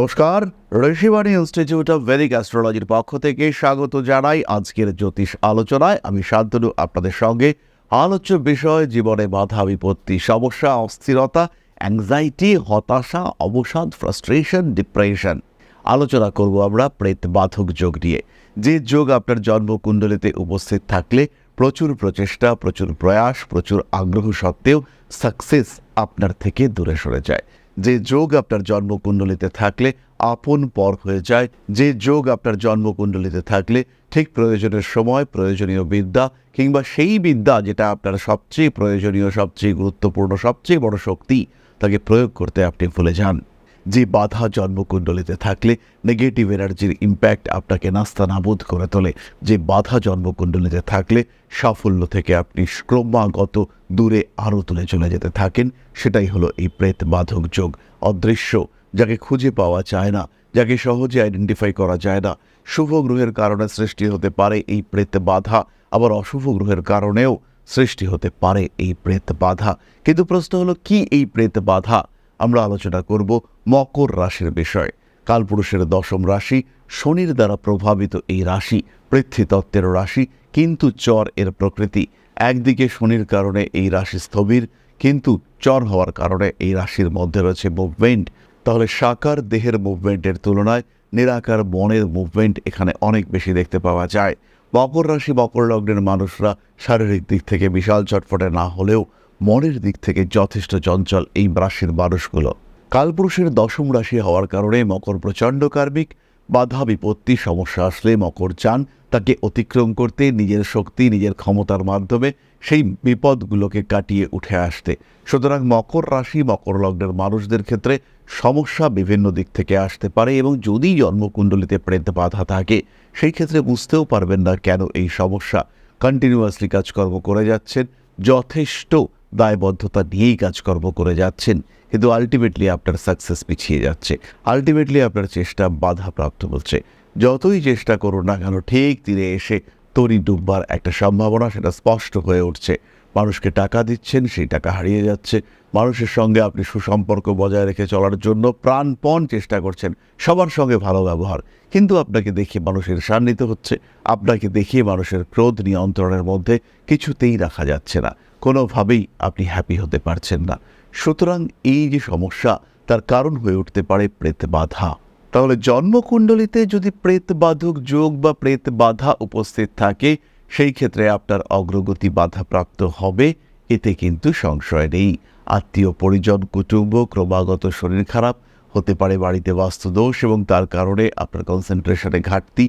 নমস্কার, Rishibani institute of Vedic অ্যাস্ট্রোলজির পক্ষ থেকে স্বাগত জানাই আজকের জ্যোতিষ আলোচনায়। আমি শান্তনু, আপনাদের সঙ্গে আলোচ্য বিষয়, জীবনে বাধা, বিপত্তি, সমস্যা, অস্থিরতা অ্যাংজাইটি হতাশা, অবসাদ ফ্রাস্ট্রেশন ডিপ্রেশন আলোচনা করব আমরা প্রেত বাধক যোগ নিয়ে। যে যোগ আপনার জন্মকুণ্ডলিতে উপস্থিত থাকলে প্রচুর প্রচেষ্টা, প্রচুর প্রয়াস, প্রচুর আগ্রহ সত্ত্বেও সাকসেস আপনার থেকে দূরে সরে যায়। যে যোগ আপনার জন্মকুণ্ডলিতে থাকলে আপন পর হয়ে যায়। যে যোগ আপনার জন্মকুণ্ডলিতে থাকলে ঠিক প্রয়োজনের সময় প্রয়োজনীয় বিদ্যা কিংবা সেই বিদ্যা যেটা আপনার সবচেয়ে প্রয়োজনীয়, সবচেয়ে গুরুত্বপূর্ণ, সবচেয়ে বড় শক্তি, তাকে প্রয়োগ করতে আপনি ভুলে যান। যে বাধা জন্মকুণ্ডলিতে থাকলে নেগেটিভ এনার্জির ইম্প্যাক্ট আপনাকে নাস্তানাবুদ করে তোলে। যে বাধা জন্মকুণ্ডলিতে থাকলে সাফল্য থেকে আপনি ক্রমাগত দূরে আরও তুলে চলে যেতে থাকেন। সেটাই হলো এই প্রেত বাধক যোগ। অদৃশ্য, যাকে খুঁজে পাওয়া যায় না, যাকে সহজে আইডেন্টিফাই করা যায় না। শুভ গ্রহের কারণে সৃষ্টি হতে পারে এই প্রেত বাধা আবার অশুভ গ্রহের কারণেও সৃষ্টি হতে পারে এই প্রেত বাধা কিন্তু প্রশ্ন হলো, কি এই প্রেত বাধা আমরা আলোচনা করব মকর রাশির বিষয়। কালপুরুষের দশম রাশি শনির দ্বারা প্রভাবিত এই রাশি পৃথ্বীতত্ত্বের রাশি, কিন্তু চর এর প্রকৃতি। একদিকে শনির কারণে এই রাশি স্থবির, কিন্তু চর হওয়ার কারণে এই রাশির মধ্যে রয়েছে মুভমেন্ট তাহলে সাকার দেহের মুভমেন্টের তুলনায় নিরাকার মনের মুভমেন্ট এখানে অনেক বেশি দেখতে পাওয়া যায়। মকর রাশি মকর লগ্নের মানুষরা শারীরিক দিক থেকে বিশাল চটফটে না হলেও মনের দিক থেকে যথেষ্ট চঞ্চল এই রাশির মানুষগুলো। কালপুরুষের দশম রাশি হওয়ার কারণে মকর প্রচণ্ড কার্মিক, বাধা, বিপত্তি, সমস্যা আসলে মকর চান, তাকে অতিক্রম করতে, নিজের শক্তি, নিজের ক্ষমতার মাধ্যমে সেই বিপদগুলোকে কাটিয়ে উঠে আসতে। সুতরাং মকর রাশি, মকর লগ্নের মানুষদের ক্ষেত্রে সমস্যা বিভিন্ন দিক থেকে আসতে পারে এবং যদি জন্মকুণ্ডলিতে প্রেত বাধা থাকে, সেই ক্ষেত্রে বুঝতেও পারবেন না কেন এই সমস্যা। কন্টিনিউয়াসলি কাজকর্ম করে যাচ্ছেন, যথেষ্ট দায়বদ্ধতা নিয়েই কাজকর্ম করে যাচ্ছেন, কিন্তু আলটিমেটলি আপনার সাকসেস পিছিয়ে যাচ্ছে। আলটিমেটলি আপনার চেষ্টা বাধাপ্রাপ্ত হচ্ছে যতই চেষ্টা করুন না কেন, ঠিক তীরে এসে তরি ডুববার একটা সম্ভাবনা সেটা স্পষ্ট হয়ে উঠছে। মানুষকে টাকা দিচ্ছেন, সেই টাকা হারিয়ে যাচ্ছে। মানুষের সঙ্গে আপনি সুসম্পর্ক বজায় রেখে চলার জন্য প্রাণপণ চেষ্টা করছেন, সবার সঙ্গে ভালো ব্যবহার। কিন্তু আপনাকে দেখে মানুষের সান্নিধ্য হচ্ছে, আপনাকে দেখিয়ে মানুষের ক্রোধ নিয়ন্ত্রণের মধ্যে কিছুতেই রাখা যাচ্ছে না। কোনোভাবেই আপনি হ্যাপি হতে পারছেন না। সুতরাং এই যে সমস্যা, তার কারণ হয়ে উঠতে পারে প্রেত বাধা। তাহলে জন্মকুণ্ডলিতে যদি প্রেত বাধক যোগ বা প্রেত বাধা উপস্থিত থাকে, সেই ক্ষেত্রে আপনার অগ্রগতি বাধাপ্রাপ্ত হবে। এতে কিন্তু সংশয় নেই। আত্মীয়, পরিজন, কুটুম্ব ক্রমাগত শরীর খারাপ, হতে পারে বাড়িতে বাস্তুদোষ এবং তার কারণে আপনার কনসেন্ট্রেশনে ঘাটতি।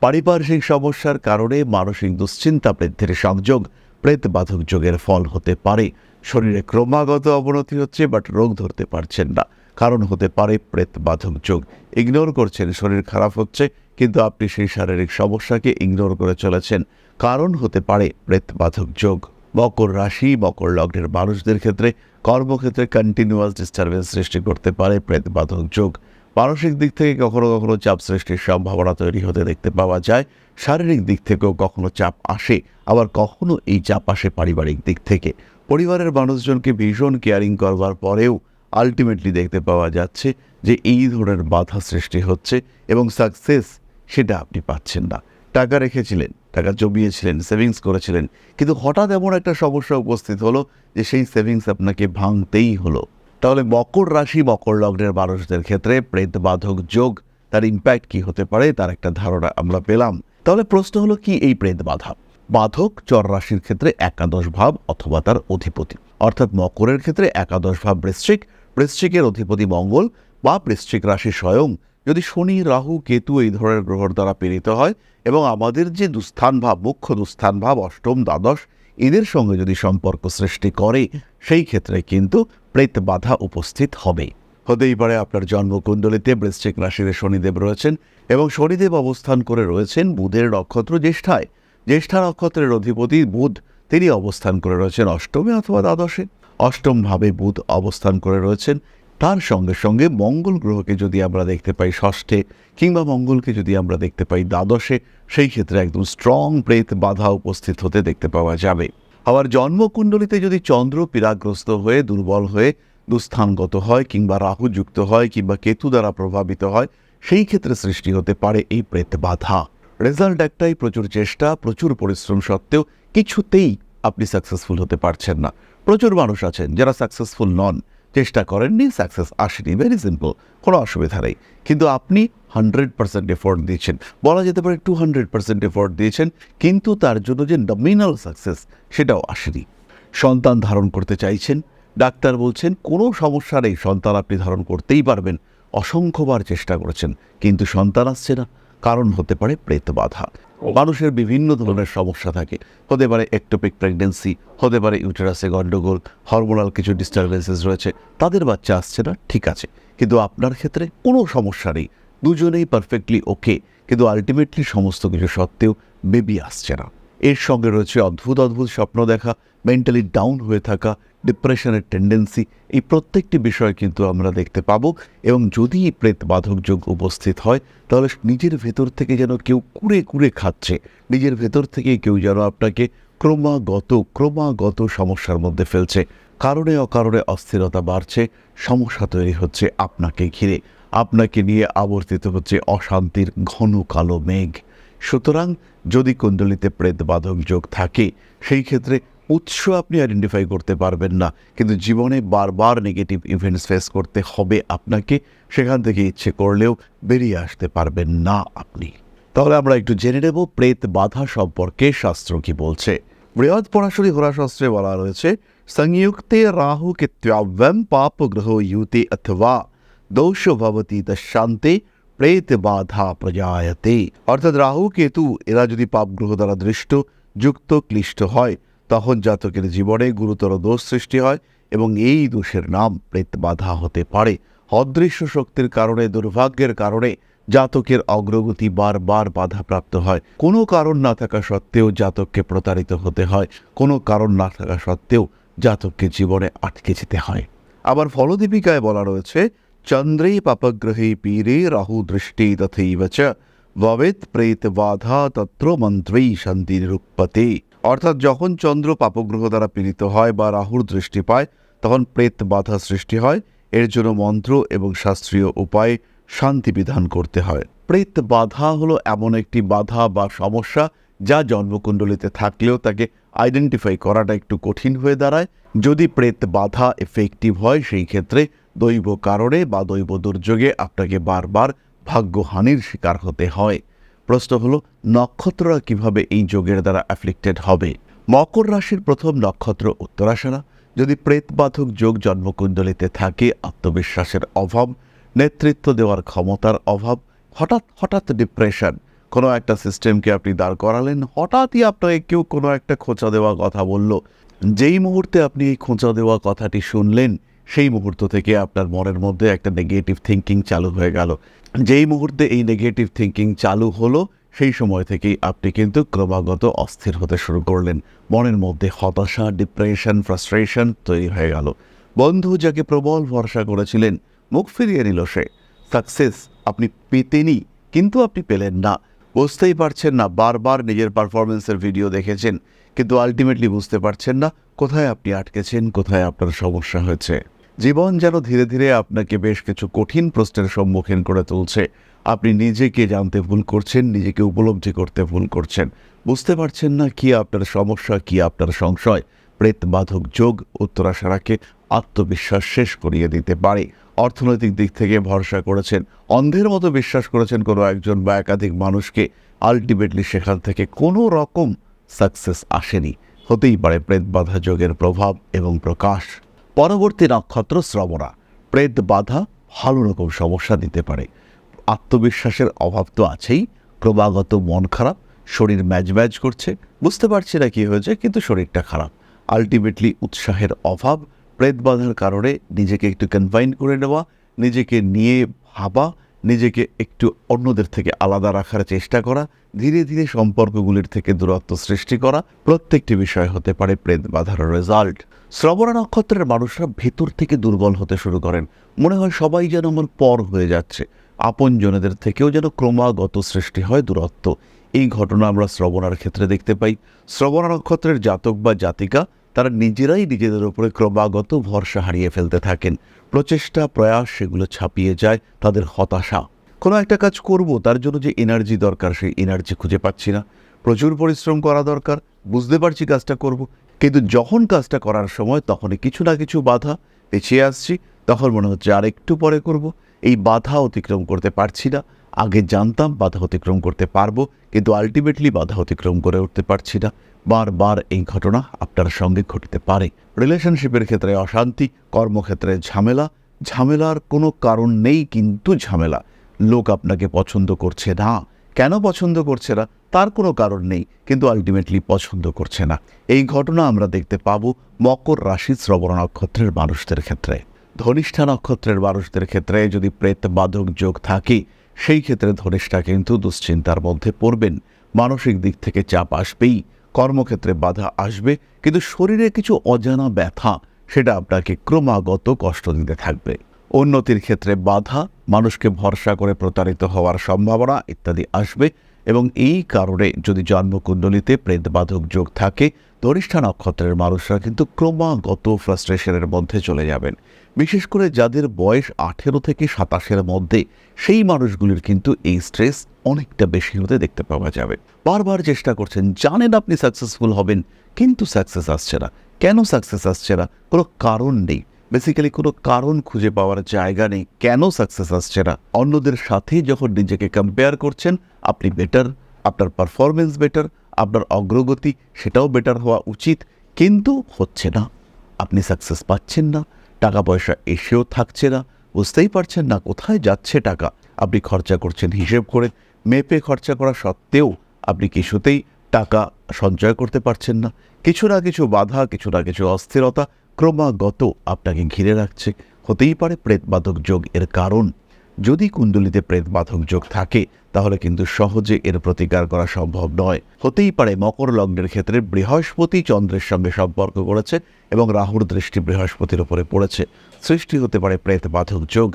পারিপার্শ্বিক সমস্যার কারণে মানসিক দুশ্চিন্তা, বৃদ্ধির সংযোগ প্রেত বাধক যোগের ফল হতে পারে। শরীরে ক্রমাগত অবনতি হচ্ছে, বাট রোগ ধরতে পারছেন না। কারণ হতে পারে প্রেত বাধক যোগ। ইগনোর করছেন, শরীর খারাপ হচ্ছে, কিন্তু আপনি সেই শারীরিক সমস্যাকে ইগনোর করে চলেছেন। কারণ হতে পারে প্রেত বাধক যোগ। মকর রাশি, মকর লগ্নের মানুষদের ক্ষেত্রে কর্মক্ষেত্রে কন্টিনিউয়াস ডিস্টারবেন্স সৃষ্টি করতে পারে প্রেত বাধক যোগ। মানসিক দিক থেকে কখনো কখনো চাপ সৃষ্টির সম্ভাবনা তৈরি হতে দেখতে পাওয়া যায়। শারীরিক দিক থেকেও কখনো চাপ আসে, আবার কখনো এই চাপ আসে পারিবারিক দিক থেকে। পরিবারের মানুষজনকে ভীষণ কেয়ারিং করবার পরেও আলটিমেটলি দেখতে পাওয়া যাচ্ছে যে এই ধরনের বাধা সৃষ্টি হচ্ছে এবং সাকসেস সেটা আপনি পাচ্ছেন না। টাকা রেখেছিলেন, টাকা জমিয়েছিলেন সেভিংস করেছিলেন, কিন্তু হঠাৎ এমন একটা সমস্যা উপস্থিত হলো যে সেই সেভিংস আপনাকে ভাঙতেই হলো। তাহলে মকর রাশি মকর লগ্নের মানুষদের ক্ষেত্রে প্রেত বাধক যোগ, তার ইম্প্যাক্ট কি হতে পারে, তার একটা ধারণা আমরা পেলাম। তাহলে প্রশ্ন হলো কি এই প্রেত বাধা বাধক চর রাশির ক্ষেত্রে একাদশ ভাব অথবা তার অধিপতি। অর্থাৎ মকরের ক্ষেত্রে একাদশ ভাব বৃশ্চিক, বৃশ্চিকের অধিপতি মঙ্গল বা বৃশ্চিক রাশি স্বয়ং। যদি শনি, রাহু, কেতু এই ধরনের গ্রহর দ্বারা প্রেরিত হয় এবং আমাদের যে দুস্থান ভাব, মুখ্য দুস্থান ভাব, অষ্টম দ্বাদশ, এদের সঙ্গে যদি সম্পর্ক সৃষ্টি করে, সেই ক্ষেত্রে কিন্তু প্রেত বাধা উপস্থিত হবে। হতেই পারে আপনার জন্মকুণ্ডলিতে বৃশ্চিক রাশিতে শনিদেব রয়েছেন এবং শনিদেব অবস্থান করে রয়েছেন বুধের নক্ষত্র জ্যেষ্ঠায়। জ্যেষ্ঠা নক্ষত্রের অধিপতি বুধ, তিনি অবস্থান করে রয়েছেন অষ্টমে অথবা দ্বাদশে। অষ্টমভাবে বুধ অবস্থান করে রয়েছেন। তার সঙ্গে সঙ্গে মঙ্গল গ্রহকে যদি আমরা দেখতে পাই ষষ্ঠে কিংবা মঙ্গলকে যদি আমরা দেখতে পাই দ্বাদশে, সেই ক্ষেত্রে একদম স্ট্রং প্রেত বাধা উপস্থিত হতে দেখতে পাওয়া যাবে। আবার জন্মকুণ্ডলিতে যদি চন্দ্র পীড়াগ্রস্ত হয়ে, দুর্বল হয়ে, দুস্থানগত হয় কিংবা রাহু যুক্ত হয় কিংবা কেতু দ্বারা প্রভাবিত হয়, সেই ক্ষেত্রে সৃষ্টি হতে পারে এই প্রেত বাধা। রেজাল্ট একটাই, প্রচুর চেষ্টা, প্রচুর পরিশ্রম সত্ত্বেও কিছুতেই আপনি সাকসেসফুল হতে পারছেন না। প্রচুর মানুষ আছেন যারা সাকসেসফুল নন। চেষ্টা করেননি সাকসেস আসেনি ভেরি সিম্পল কোনো অসুবিধা নেই। কিন্তু আপনি হান্ড্রেড পার্সেন্ট এফোর্ট দিয়েছেন বলা যেতে পারে টু হান্ড্রেড পার্সেন্ট এফোর্ট দিয়েছেন, কিন্তু তার জন্য যে নমিনাল সাকসেস সেটাও আসেনি। সন্তান ধারণ করতে চাইছেন, ডাক্তার বলছেন, কোনো সমস্যা নেই, সন্তান আপনি ধারণ করতেই পারবেন। অসংখ্যবার চেষ্টা করেছেন, কিন্তু সন্তান আসছে না। কারণ হতে পারে প্রেত বাধা। মানুষের বিভিন্ন ধরনের সমস্যা থাকে। হতে পারে একটোপিক প্রেগনেন্সি হতে পারে ইউটেরাসে গণ্ডগোল হরমোনাল কিছু ডিস্টারবেন্সেস রয়েছে। তাদের বাচ্চা আসছে না ঠিক আছে। কিন্তু আপনার ক্ষেত্রে কোনো সমস্যা নেই। দুজনেই পারফেক্টলি ওকে কিন্তু আলটিমেটলি সমস্ত কিছু সত্ত্বেও বেবি আসছে না। এর সঙ্গে রয়েছে অদ্ভুত অদ্ভুত স্বপ্ন দেখা মেন্টালি ডাউন হয়ে থাকা ডিপ্রেশনের টেন্ডেন্সি এই প্রত্যেকটি বিষয় কিন্তু আমরা দেখতে পাবো। এবং যদি এই প্রেত বাধক যোগ উপস্থিত হয়, তাহলে নিজের ভেতর থেকে যেন কেউ কুড়ে কুড়ে খাচ্ছে। নিজের ভেতর থেকে কেউ যেন আপনাকে ক্রমাগত ক্রমাগত সমস্যার মধ্যে ফেলছে। কারণে অকারণে অস্থিরতা বাড়ছে, সমস্যা তৈরি হচ্ছে আপনাকে ঘিরে। আপনাকে নিয়ে আবর্তিত হচ্ছে অশান্তির ঘন কালো মেঘ। সুতরাং যদি কুণ্ডলিতে প্রেত বাধক যোগ থাকে, সেই ক্ষেত্রে উৎস আপনি আইডেন্টিফাই করতে পারবেন না। কিন্তু জীবনে বারবার নেগেটিভ ইভেন্টস ফেস করতে হবে আপনাকে। সেখান থেকে ইচ্ছে করলেও বেরিয়ে আসতে পারবেন না আপনি। তাহলে আমরা একটু জেনে নেব প্রেত বাধা সম্পর্কে শাস্ত্র কি বলছে। বৃহৎ পরাশরী হোরাশাস্ত্রে বলা রয়েছে, সংযুক্তে রাহু কিত্যাব্যম পাপ গ্রহ ইউতে অথবা দোষ ভবতি শান্তে প্রেত বাধা প্রজায়তে অর্থাৎ রাহু কেতু এরা যদি পাপগ্রহ দ্বারা দৃষ্ট যুক্ত ক্লিষ্ট হয়, তখন জাতকের জীবনে গুরুতর দোষ সৃষ্টি হয় এবং এই দোষের নাম প্রেত বাধা হতে পারে। অদৃশ্য শক্তির কারণে, দুর্ভাগ্যের কারণে জাতকের অগ্রগতি বারবার বাধাপ্রাপ্ত হয়। কোনো কারণ না থাকা সত্ত্বেও জাতককে প্রতারিত হতে হয়। কোনো কারণ না থাকা সত্ত্বেও জাতককে জীবনে আটকে যেতে হয়। আবার ফলদীপিকায় বলা রয়েছে চন্দ্রে পাপগ্রহে পীরে রাহু দৃষ্টি চ ভবেত প্রেত বাধা তত্র মন্ত্রেই শান্তি নিরুপতে অর্থাৎ যখন চন্দ্র পাপগ্রহ দ্বারা পীড়িত হয় বা রাহুর দৃষ্টি পায় তখন প্রেত বাধা সৃষ্টি হয় এর জন্য মন্ত্র এবং শাস্ত্রীয় উপায়ে শান্তি বিধান করতে হয় প্রেত বাধা হলো এমন একটি বাধা বা সমস্যা যা জন্মকুণ্ডলিতে থাকলেও তাকে আইডেন্টিফাই করাটা একটু কঠিন হয়ে দাঁড়ায় যদি প্রেত বাধা এফেক্টিভ হয় সেই ক্ষেত্রে দৈব কারণে বা দৈব দুর্যোগে আপনাকে বারবার ভাগ্যহানির শিকার হতে হয়। প্রশ্ন হলো, নক্ষত্ররা কীভাবে এই যোগের দ্বারা অ্যাফ্লিক্টেড হবে? মকর রাশির প্রথম নক্ষত্র উত্তরাসনা। যদি প্রেতবাধক যোগ জন্মকুণ্ডলিতে থাকে, আত্মবিশ্বাসের অভাব, নেতৃত্ব দেওয়ার ক্ষমতার অভাব, হঠাৎ হঠাৎ ডিপ্রেশন কোনো একটা সিস্টেমকে আপনি দাঁড় করালেন, হঠাৎই আপনাকে কেউ কোনো একটা খোঁচা দেওয়া কথা বলল। যেই মুহূর্তে আপনি এই খোঁচা দেওয়া কথাটি শুনলেন সেই মুহূর্ত থেকে আপনার মনের মধ্যে একটা নেগেটিভ থিঙ্কিং চালু হয়ে গেল। যেই মুহূর্তে এই নেগেটিভ থিঙ্কিং চালু হলো, সেই সময় থেকেই আপনি কিন্তু ক্রমাগত অস্থির হতে শুরু করলেন। মনের মধ্যে হতাশা ডিপ্রেশন ফ্রাস্ট্রেশন তৈরি হয়ে গেল। বন্ধু যাকে প্রবল ভরসা করেছিলেন, মুখ ফিরিয়ে নিল সে। সাকসেস আপনি পেতেনি কিন্তু আপনি পেলেন না। বুঝতেই পারছেন না, বারবার নিজের পারফরমেন্সের ভিডিও দেখেছেন, কিন্তু আলটিমেটলি বুঝতে পারছেন না, কোথায় আপনি আটকেছেন, কোথায় আপনার সমস্যা হয়েছে। জীবন যেন ধীরে ধীরে আপনাকে বেশ কিছু কঠিন প্রশ্নের সম্মুখীন করে তুলছে। আপনি নিজেকে জানতে ভুল করছেন, নিজেকে উপলব্ধি করতে ভুল করছেন। বুঝতে পারছেন না কি আপনার সমস্যা, কি আপনার সংশয়। প্রেত বাধক যোগ উত্তরাশারাকে আত্মবিশ্বাস শেষ করিয়ে দিতে পারে। অর্থনৈতিক দিক থেকে ভরসা করেছেন, অন্ধের মতো বিশ্বাস করেছেন কোনো একজন বা একাধিক মানুষকে। আলটিমেটলি সেখান থেকে কোনো রকম সাকসেস আসেনি। হতেই পারে প্রেত বাধা যোগের প্রভাব এবং প্রকাশ। পরবর্তী নক্ষত্র শ্রবণা। প্রেত বাধা, ভালো রকম সমস্যা দিতে পারে। আত্মবিশ্বাসের অভাব তো আছেই। ক্রমাগত মন খারাপ, শরীর ম্যাজ ম্যাজ করছে। বুঝতে পারছি না কী হয়েছে, কিন্তু শরীরটা খারাপ। আলটিমেটলি উৎসাহের অভাব, প্রেত বাধার কারণে নিজেকে একটু কনফাইন করে নেওয়া, নিজেকে নিয়ে ভাবা নিজেকে একটু অন্যদের থেকে আলাদা রাখার চেষ্টা করা, ধীরে ধীরে সম্পর্কগুলির থেকে দূরত্ব সৃষ্টি করা প্রত্যেকটি বিষয় হতে পারে প্রেত বাধার রেজাল্ট শ্রবণা নক্ষত্রের মানুষরা ভেতর থেকে দুর্বল হতে শুরু করেন। মনে হয় সবাই যেন আমার পর হয়ে যাচ্ছে। আপনজনেদের থেকেও যেন ক্রমাগত সৃষ্টি হয় দূরত্ব। এই ঘটনা আমরা শ্রবণার ক্ষেত্রে দেখতে পাই। শ্রবণা নক্ষত্রের জাতক বা জাতিকা তারা নিজেরাই নিজেদের উপরে ক্রমাগত ভরসা হারিয়ে ফেলতে থাকেন। প্রচেষ্টা, প্রয়াস সেগুলো ছাপিয়ে যায় তাদের হতাশা। কোনো একটা কাজ করব, তার জন্য যে এনার্জি দরকার, সেই এনার্জি খুঁজে পাচ্ছি না। প্রচুর পরিশ্রম করা দরকার, বুঝতে পারছি কাজটা করব। কিন্তু যখন কাজটা করার সময় তখনই কিছু না কিছু বাধা পেছিয়ে আসছি। তখন মনে হচ্ছে আর একটু পরে করব। এই বাধা অতিক্রম করতে পারছি না। আগে জানতাম বাধা অতিক্রম করতে পারব, কিন্তু আলটিমেটলি বাধা অতিক্রম করে উঠতে পারছি না। বারবার এই ঘটনা আপনার সঙ্গে ঘটতে পারে। রিলেশনশিপের ক্ষেত্রে অশান্তি, কর্মক্ষেত্রে ঝামেলা, ঝামেলার কোনো কারণ নেই কিন্তু ঝামেলা। লোক আপনাকে পছন্দ করছে না। কেন পছন্দ করছে না? তার কোনো কারণ নেই, কিন্তু আলটিমেটলি পছন্দ করছে না। এই ঘটনা আমরা দেখতে পাব মকর রাশি শ্রবণ নক্ষত্রের মানুষদের ক্ষেত্রে। ধনিষ্ঠা নক্ষত্রের মানুষদের ক্ষেত্রে যদি প্রেত বাদক যোগ থাকে, সেই ক্ষেত্রে ধনিষ্ঠা কিন্তু দুশ্চিন্তার মধ্যে পড়বেন। মানসিক দিক থেকে চাপ আসবেই। কর্মক্ষেত্রে বাধা আসবে, কিন্তু শরীরে কিছু অজানা ব্যথা, সেটা আপনাকে ক্রমাগত কষ্ট দিতে থাকবে। উন্নতির ক্ষেত্রে বাধা, মানুষকে ভরসা করে প্রতারিত হওয়ার সম্ভাবনা ইত্যাদি আসবে এবং এই কারণে যদি জন্মকুণ্ডলিতে প্রেতবাধক যোগ থাকে ধনিষ্ঠা নক্ষত্রের মানুষরা কিন্তু ক্রমাগত ফ্রাস্ট্রেশনের মধ্যে চলে যাবেন। বিশেষ করে যাদের বয়স আঠেরো থেকে সাতাশের মধ্যে, সেই মানুষগুলির কিন্তু এই স্ট্রেস অনেকটা বেশি হতে দেখতে পাওয়া যাবে। বারবার চেষ্টা করছেন, জানেন আপনি সাকসেসফুল হবেন, কিন্তু সাকসেস আসছে না। কেন সাকসেস আসছে না? কোনো কারণ নেই। বেসিক্যালি কোনো কারণ খুঁজে পাওয়ার জায়গা নেই। কেন সাকসেস আসছে না? অন্যদের সাথে যখন নিজেকে কম্পেয়ার করছেন, আপনি বেটার, আপনার পারফরমেন্স বেটার আপনার অগ্রগতি সেটাও বেটার হওয়া উচিত, কিন্তু হচ্ছে না। আপনি সাকসেস পাচ্ছেন না, টাকা পয়সা এসেও থাকছে না, বুঝতেই পারছেন না কোথায় যাচ্ছে টাকা। আপনি খরচা করছেন হিসেব করে, মেপে খরচা করা সত্ত্বেও আপনি কিছুতেই টাকা সঞ্চয় করতে পারছেন না। কিছু না কিছু বাধা, কিছু না কিছু অস্থিরতা ক্রমাগত আপনাকে ঘিরে রাখছে। হতেই পারে প্রেতবাধক যোগ এর কারণ। যদি কুণ্ডলিতে প্রেতবাধক যোগ থাকে তাহলে কিন্তু সহজে এর প্রতিকার করা সম্ভব নয়। হতেই পারে মকর লগ্নের ক্ষেত্রে বৃহস্পতি চন্দ্রের সঙ্গে সম্পর্ক করেছে এবং রাহুর দৃষ্টি বৃহস্পতির উপরে পড়েছে। সৃষ্টি হতে পারে প্রেত বাধক যোগ।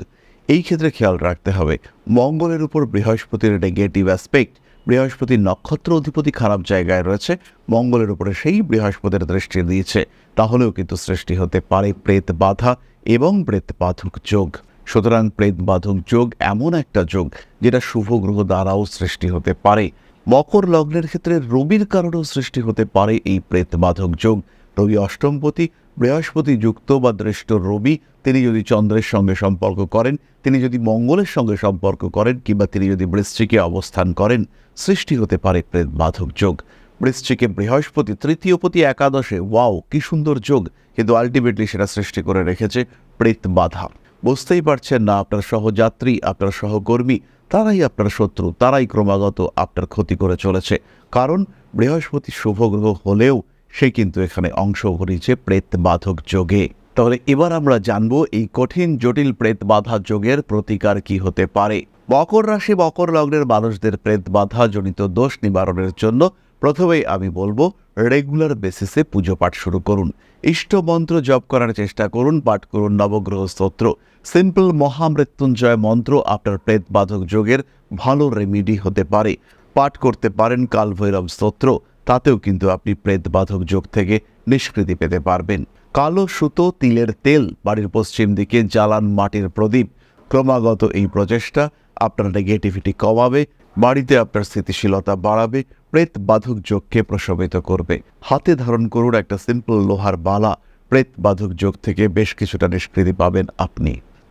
এই ক্ষেত্রে খেয়াল রাখতে হবে, মঙ্গলের উপর বৃহস্পতির নেগেটিভ অ্যাসপেক্ট বৃহস্পতির নক্ষত্র অধিপতি খারাপ জায়গায় রয়েছে, মঙ্গলের উপরে সেই বৃহস্পতির দৃষ্টি দিয়েছে। তাহলেও কিন্তু সৃষ্টি হতে পারে প্রেত বাধা এবং প্রেত বাধক যোগ। সুতরাং প্রেত বাধক যোগ এমন একটা যোগ যেটা শুভ গ্রহ দ্বারাও সৃষ্টি হতে পারে। মকর লগ্নের ক্ষেত্রে রবির কারণেও সৃষ্টি হতে পারে এই প্রেত বাধক যোগ। রবি অষ্টমপতি, বৃহস্পতি যুক্ত বা দৃষ্ট রবি, তিনি যদি চন্দ্রের সঙ্গে সম্পর্ক করেন, তিনি যদি মঙ্গলের সঙ্গে সম্পর্ক করেন কিংবা তিনি যদি বৃশ্চিকে অবস্থান করেন, সৃষ্টি হতে পারে প্রেত বাধক যোগ। বৃশ্চিকে বৃহস্পতি তৃতীয়পতি একাদশে, ওয়াও, কি সুন্দর যোগ। কিন্তু আলটিমেটলি সেটা সৃষ্টি করে রেখেছে প্রেত বাধা। বুঝতেই পারছেন না, আপনার সহযাত্রী, আপনার সহকর্মী, তারাই আপনার শত্রু, তারাই ক্রমাগত আপনার ক্ষতি করে চলেছে। কারণ বৃহস্পতি শুভ গ্রহ হলেও সে কিন্তু এখানে অংশ ঘটিয়েছে প্রেত বাধক যোগে। তাহলে এবার আমরা জানব এই কঠিন, জটিল প্রেত বাধা যোগের প্রতিকার কি হতে পারে। মকর রাশি, মকর লগ্নের মানুষদের প্রেত বাধা জনিত দোষ নিবারণের জন্য প্রথমেই আমি বলব রেগুলার বেসিসে পুজো পাঠ শুরু করুন। ইষ্ট মন্ত্র জপ করার চেষ্টা করুন, পাঠ করুন নবগ্রহ স্তোত্র। সিম্পল মহামৃত্যুঞ্জয় মন্ত্র আপনার প্রেত বাধক যোগের ভালো রেমিডি হতে পারে। পাঠ করতে পারেন কালভৈরব স্তোত্র, তাতেও কিন্তু আপনি প্রেত বাধক যোগ থেকে নিষ্কৃতি পেতে পারবেন। কালো সুতো, তিলের তেল, বাড়ির পশ্চিম দিকে জ্বালান মাটির প্রদীপ। ক্রমাগত এই প্রচেষ্টা আপনার নেগেটিভিটি কমাবে, বাড়িতে আপনার স্থিতিশীলতা বাড়াবে, প্রেত বাধক যোগকে প্রশমিত করবে। হাতে ধারণ করুন একটা সিম্পল লোহার বালা, প্রেত বাধক যোগ থেকে বেশ কিছুটা নিষ্কৃতি পাবেন আপনি।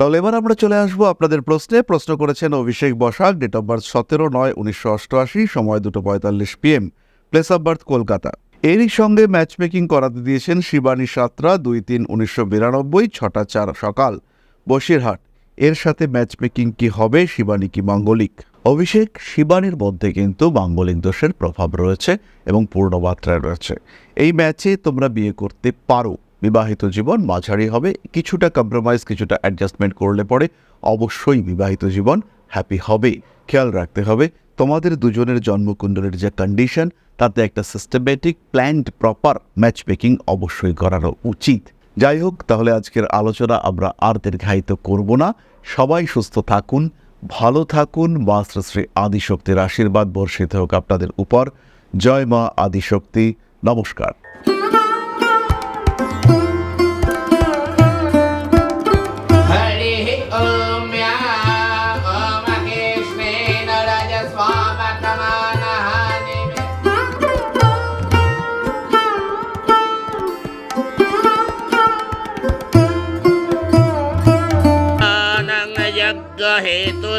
তাহলে এবার আমরা চলে আসব আপনাদের প্রশ্নে। প্রশ্ন করেছেন Abhishek Basak date of birth সতেরো নয়, উনিশশো অষ্টআশি, সময় দুটো পঁয়তাল্লিশ PM place of birth Kolkata. এরই সঙ্গে ম্যাচ মেকিং করাতে দিয়েছেন শিবানী সাতরা, দুই তিন উনিশশো বিরানব্বই, ছটা চার সকাল, বসিরহাট। এর সাথে ম্যাচ মেকিং কি হবে, শিবানী কি মাঙ্গলিক? অভিষেক, শিবানীর মধ্যে কিন্তু মাঙ্গলিক দোষের প্রভাব রয়েছে এবং পূর্ণমাত্রায় রয়েছে। এই ম্যাচে তোমরা বিয়ে করতে পারো। বিবাহিত জীবন মাঝারি হবে। কিছুটা কম্প্রোমাইজ কিছুটা অ্যাডজাস্টমেন্ট করলে পরে অবশ্যই বিবাহিত জীবন হ্যাপি হবে। খেয়াল রাখতে হবে, তোমাদের দুজনের জন্মকুণ্ডলের যে কন্ডিশন তাতে একটা systematic planned proper match making অবশ্যই করানো উচিত। যাই হোক, তাহলে আজকের আলোচনা আমরা আর দীর্ঘায়িত করব না। সবাই সুস্থ থাকুন, ভালো থাকুন, মা শ্রী আদিশক্তির আশীর্বাদ বর্ষিত হোক আপনাদের উপর। জয় মা আদিশক্তি, নমস্কার।